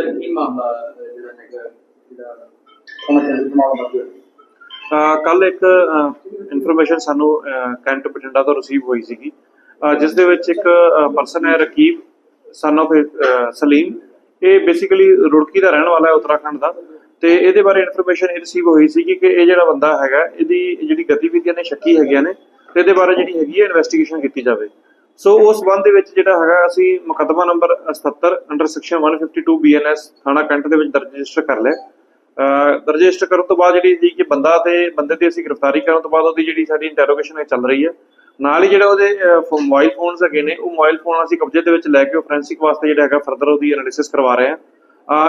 Sir, ਕੀ ਮਾਮਲਾ ਜਿਹੜਾ ਹੈਗਾ, ਜਿਹੜਾ ਉਹਨਾਂ ਚੰਦ ਮਾਮਲਾ ਦਾ ਕੱਲ ਇੱਕ ਇਨਫੋਰਮੇਸ਼ਨ ਸਾਨੂੰ ਕੈਂਟ ਬਠਿੰਡਾ ਤੋਂ ਰਿਸੀਵ ਹੋਈ ਸੀਗੀ। ਜਿਸ ਦੇ ਵਿੱਚ ਇੱਕ ਪਰਸਨ ਹੈ ਰਕੀਬ ਸਨ of ਸਲੀਮ। ਇਹ ਬੇਸਿਕਲੀ ਰੁੜਕੀ ਦਾ ਰਹਿਣ ਵਾਲਾ ਹੈ ਉੱਤਰਾਖੰਡ ਦਾ। ਤੇ ਇਹਦੇ ਬਾਰੇ ਇਨਫੋਰਮੇਸ਼ਨ ਇਹ ਰਿਸੀਵ ਹੋਈ ਸੀਗੀ ਕਿ ਇਹ ਜਿਹੜਾ ਬੰਦਾ ਹੈਗਾ, ਇਹਦੀ ਜਿਹੜੀ ਗਤੀਵਿਧੀਆਂ ਨੇ, ਸ਼ੱਕੀ ਹੈਗੀਆਂ ਨੇ, ਤੇ ਇਹਦੇ ਬਾਰੇ ਜਿਹੜੀ ਹੈਗੀ ਹੈ ਇਨਵੈਸਟੀਗੇਸ਼ਨ ਕੀਤੀ ਜਾਵੇ। ਸੋ ਉਸ ਸੰਬੰਧ ਦੇ ਵਿੱਚ ਜਿਹੜਾ ਹੈਗਾ, ਅਸੀਂ ਮੁਕੱਦਮਾ ਨੰਬਰ 77 ਅੰਡਰ ਸੈਕਸ਼ਨ 152 ਬੀਐਨਐਸ ਥਾਣਾ ਕੈਂਟ ਦੇ ਵਿੱਚ ਦਰਜ ਰਜਿਸਟਰ ਕਰ ਲਿਆ। ਰਜਿਸਟਰ ਕਰਨ ਤੋਂ ਬਾਅਦ ਜਿਹੜੀ ਜੀ ਕਿ ਬੰਦਾ ਤੇ ਬੰਦੇ ਦੀ ਅਸੀਂ ਗ੍ਰਿਫਤਾਰੀ ਕਰਨ ਤੋਂ ਬਾਅਦ ਉਹਦੀ ਜਿਹੜੀ ਸਾਡੀ ਇੰਟਰੋਗੇਸ਼ਨ ਚੱਲ ਰਹੀ ਹੈ। ਨਾਲ ਹੀ ਜਿਹੜਾ ਉਹਦੇ ਮੋਬਾਈਲ ਫੋਨਸ ਹੈਗੇ ਨੇ, ਉਹ ਮੋਬਾਈਲ ਫੋਨ ਅਸੀਂ ਕਬਜ਼ੇ ਦੇ ਵਿੱਚ ਲੈ ਕੇ ਉਹ ਫੋਰੈਂਸਿਕ ਵਾਸਤੇ ਜਿਹੜਾ ਹੈਗਾ ਫਰਦਰ ਉਹਦੀ ਐਨਾਲਿਸਿਸ ਕਰਵਾ ਰਹੇ ਹਾਂ।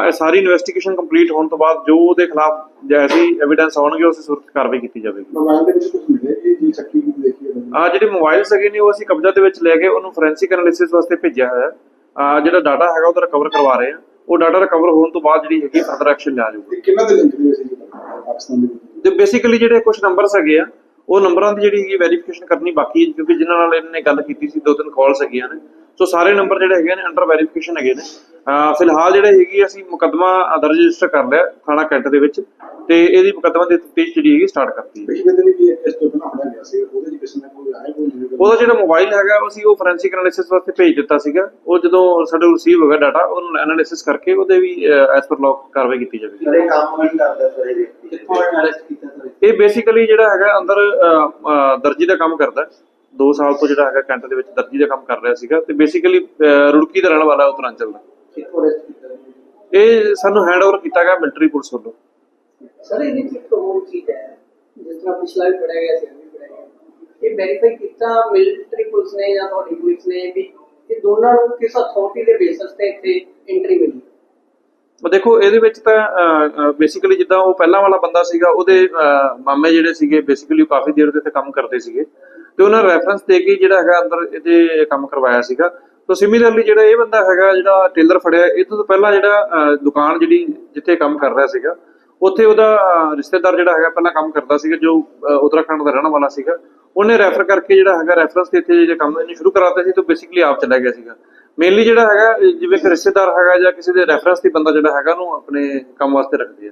ਇਹ ਸਾਰੀ ਇਨਵੈਸਟੀਗੇਸ਼ਨ ਕੰਪਲੀਟ ਹੋਣ ਤੋਂ ਬਾਅਦ ਜੋ ਉਹਦੇ ਖਿਲਾਫ ਜੈਸੀ ਐਵੀਡੈਂਸ ਆਉਣਗੇ, ਉਸ ਸੂਰਤ ਕਾਰਵਾਈ ਕੀਤੀ ਜਾਵੇਗੀ। ਮੋਬਾਈਲ ਦੇ ਵਿੱਚ ਕੁਝ ਮਿਲੇ ਕਿ ਜੀ ਚੱਕੀ ਵੀ ਦੇਖੀ ਆ ਜਿਹੜੇ ਮੋਬਾਈਲਸ ਹੈਗੇ ਨੇ ਉਹ ਅਸੀਂ ਕਬਜ਼ਾ ਦੇ ਵਿੱਚ ਲੈ ਕੇ ਉਹਨੂੰ ਫੋਰੈਂਸਿਕ ਐਨਾਲਿਸਿਸ ਵਾਸਤੇ ਭੇਜਿਆ ਹੋਇਆ ਆ ਜਿਹੜਾ ਡਾਟਾ ਹੈਗਾ ਉਹਦਾ ਰਿਕਵਰ ਕਰਵਾ ਰਹੇ ਹਾਂ। ਉਹ ਡਾਟਾ ਰਿਕਵਰ ਹੋਣ ਤੋਂ ਬਾਅਦ ਜਿਹੜੀ ਹੈਗੀ ਫਰਦਰ ਐਕਸ਼ਨ ਲਿਆ ਜਾਊਗਾ। ਕਿੰਨਾ ਦੇ ਲਿੰਕ ਦੇ ਸੀ ਪਾਕਿਸਤਾਨ ਦੇ ਵਿੱਚ? ਤੇ ਬੇਸਿਕਲੀ ਜਿਹੜੇ ਕੁਝ ਨੰਬਰਸ ਹੈਗੇ ਆ ਉਹ ਨੰਬਰਾਂ ਦੀ ਜਿਹੜੀ ਹੈਗੀ ਵੈਰੀਫਿਕੇਸ਼ਨ ਕਰਨੀ ਬਾਕੀ ਹੈ ਕਿਉਂਕਿ ਜਿਨ੍ਹਾਂ ਨਾਲ ਇਹਨਾਂ ਨੇ ਗੱਲ ਕੀਤੀ ਸੀ ਦੋ ਤਿੰਨ ਕਾਲਸ ਹੈਗੀਆਂ ਨੇ। ਸੋ ਸਾਰੇ ਨੰਬਰ ਜਿਹੜੇ ਹੈਗੇ ਨੇ ਅੰਡਰ ਵੈਰੀਫਿਕੇਸ਼ਨ ਹੈਗੇ ਨੇ। ਫਿਲਹਾਲ ਜਿਹੜੇ ਹੈਗੀ ਅਸੀਂ ਮੁਕੱਦਮਾ ਦਰਜ ਰਜਿਸਟਰ ਕਰ ਲਿਆ ਥਾਣਾ ਕੈਂਟ ਦੇ ਵਿੱਚ ਤੇ ਇਹਦੀ ਮੁਕੱਦਮਾ ਦੀ ਤਫਤੀਸ਼ ਜਿਹੜੀ ਹੈਗੀ ਸਟਾਰਟ ਕਰਤੀ ਹੈ। ਪਿਛਲੇ ਦਿਨ ਵੀ ਇਸ ਤੋਂ ਪਹਿਲਾਂ ਫੜਿਆ ਗਿਆ ਸੀ ਉਹਦੇ ਜਿਹੜਾ ਮੋਬਾਈਲ ਹੈਗਾ ਅਸੀਂ ਉਹ ਫੋਰੈਂਸਿਕ ਐਨਾਲਿਸਿਸ ਵਾਸਤੇ ਭੇਜ ਦਿੱਤਾ ਸੀਗਾ। ਉਹ ਜਦੋਂ ਸਾਡੇ ਕੋਲ ਰਿਸੀਵ ਹੋ ਗਿਆ ਡਾਟਾ ਉਹਨੂੰ ਐਨਾਲਿਸਿਸ ਕਰਕੇ ਉਹਦੇ ਵੀ ਐਸ ਪਰ ਲੌਕ ਕਾਰਵਾਈ ਕੀਤੀ ਜਾਵੇਗੀ। ਸਾਰੇ ਕੰਮ ਨਹੀਂ ਕਰਦਾ ਸਰ ਇਹ ਵਿਅਕਤੀ? ਕਿੱਥੋਂ ਅਰੈਸਟ ਕੀਤਾ ਸਰ? ਇਹ ਬੇਸਿਕਲੀ ਜਿਹੜਾ ਹੈਗਾ ਅੰਦਰ ਦਰਜੀ ਦਾ ਕੰਮ ਕਰਦਾ। 2 ਸਾਲ ਤੋਂ ਜਿਹੜਾ ਹੈਗਾ ਕੈਂਟ ਦੇ ਵਿੱਚ ਦਰਜੀ ਦਾ ਕੰਮ ਕਰ ਰਿਹਾ ਸੀਗਾ ਤੇ ਬੇਸਿਕਲੀ ਰੁੜਕੀ ਦਾ ਰਹਿਣ ਵਾਲਾ ਉਤਰਾਂਚਲ ਦਾ। ਇਹ ਸਾਨੂੰ ਹੈਂਡਓਵਰ ਕੀਤਾ ਗਿਆ ਮਿਲਟਰੀ ਪੁਲਿਸ ਵੱਲੋਂ। ਸਰ ਇਹਦੇ ਇੱਕ ਹੋਰ ਚੀਜ਼ ਹੈ ਜਿਸ ਤਰ੍ਹਾਂ ਪਿਛਲਾ ਵੀ ਪੜਿਆ ਗਿਆ ਸੀ ਇਹ ਵੈਰੀਫਾਈ ਕੀਤਾ ਮਿਲਟਰੀ ਪੁਲਿਸ ਨੇ ਜਾਂ ਤੁਹਾਡੀ ਪੁਲਿਸ ਨੇ ਵੀ ਇਹ ਦੋਨਾਂ ਨੂੰ ਕਿਸ ਅਥਾਰਟੀ ਦੇ ਬੇਸਿਸ ਤੇ ਇੱਥੇ ਐਂਟਰੀ ਮਿਲੀ? ਉਹ ਦੇਖੋ ਇਹਦੇ ਵਿੱਚ ਤਾਂ ਬੇਸਿਕਲੀ ਜਿੱਦਾਂ ਉਹ ਪਹਿਲਾਂ ਵਾਲਾ ਬੰਦਾ ਸੀਗਾ ਉਹਦੇ ਮਾਮੇ ਜਿਹੜੇ ਸੀਗੇ ਬੇਸਿਕਲੀ ਕਾਫੀ ਦੇਰ ਕੰਮ ਕਰਦੇ ਸੀਗੇ। ਤੇ ਉਹਨਾਂ ਰੈਫਰੈਂਸ ਦੇ ਕੇ ਜਿਹੜਾ ਹੈਗਾ ਅੰਦਰ ਇਹਦੇ ਕੰਮ ਕਰਵਾਇਆ ਸੀਗਾ। ਤਾਂ ਸਿਮਿਲਰਲੀ ਜਿਹੜਾ ਇਹ ਬੰਦਾ ਹੈਗਾ ਜਿਹੜਾ ਟੇਲਰ ਫੜਿਆ ਇਹ ਤੋਂ ਪਹਿਲਾਂ ਜਿਹੜਾ ਦੁਕਾਨ ਜਿਹੜੀ ਜਿੱਥੇ ਕੰਮ ਕਰ ਰਿਹਾ ਸੀਗਾ ਉੱਥੇ ਉਹਦਾ ਰਿਸ਼ਤੇਦਾਰ ਜਿਹੜਾ ਹੈਗਾ ਪਹਿਲਾਂ ਕੰਮ ਕਰਦਾ ਸੀਗਾ ਜੋ ਅਹ, ਦਾ ਰਹਿਣ ਵਾਲਾ ਸੀਗਾ। ਉਹਨੇ ਰੈਫਰ ਕਰਕੇ ਜਿਹੜਾ ਹੈਗਾ ਰੈਫਰੈਂਸ ਤੇ ਇੱਥੇ ਜਿਹੜੇ ਕੰਮ ਇਹਨੇ ਸ਼ੁਰੂ ਕਰਾਤੇ ਸੀ ਤਾਂ ਬੇਸਿਕਲੀ ਆਪ ਚਲਾ ਗਿਆ ਸੀਗਾ। ਮੇਨਲੀ ਜਿਹੜਾ ਹੈਗਾ ਜਿਵੇਂ ਕਿ ਰਿਸ਼ਤੇਦਾਰ ਹੈਗਾ ਜਾਂ ਕਿਸੇ ਦੇ ਰੈਫਰੈਂਸ ਤੇ ਬੰਦਾ ਜਿਹੜਾ ਹੈਗਾ ਉਹਨੂੰ ਆਪਣੇ ਕੰਮ ਵਾਸਤੇ ਰੱਖਦੇ ਆ।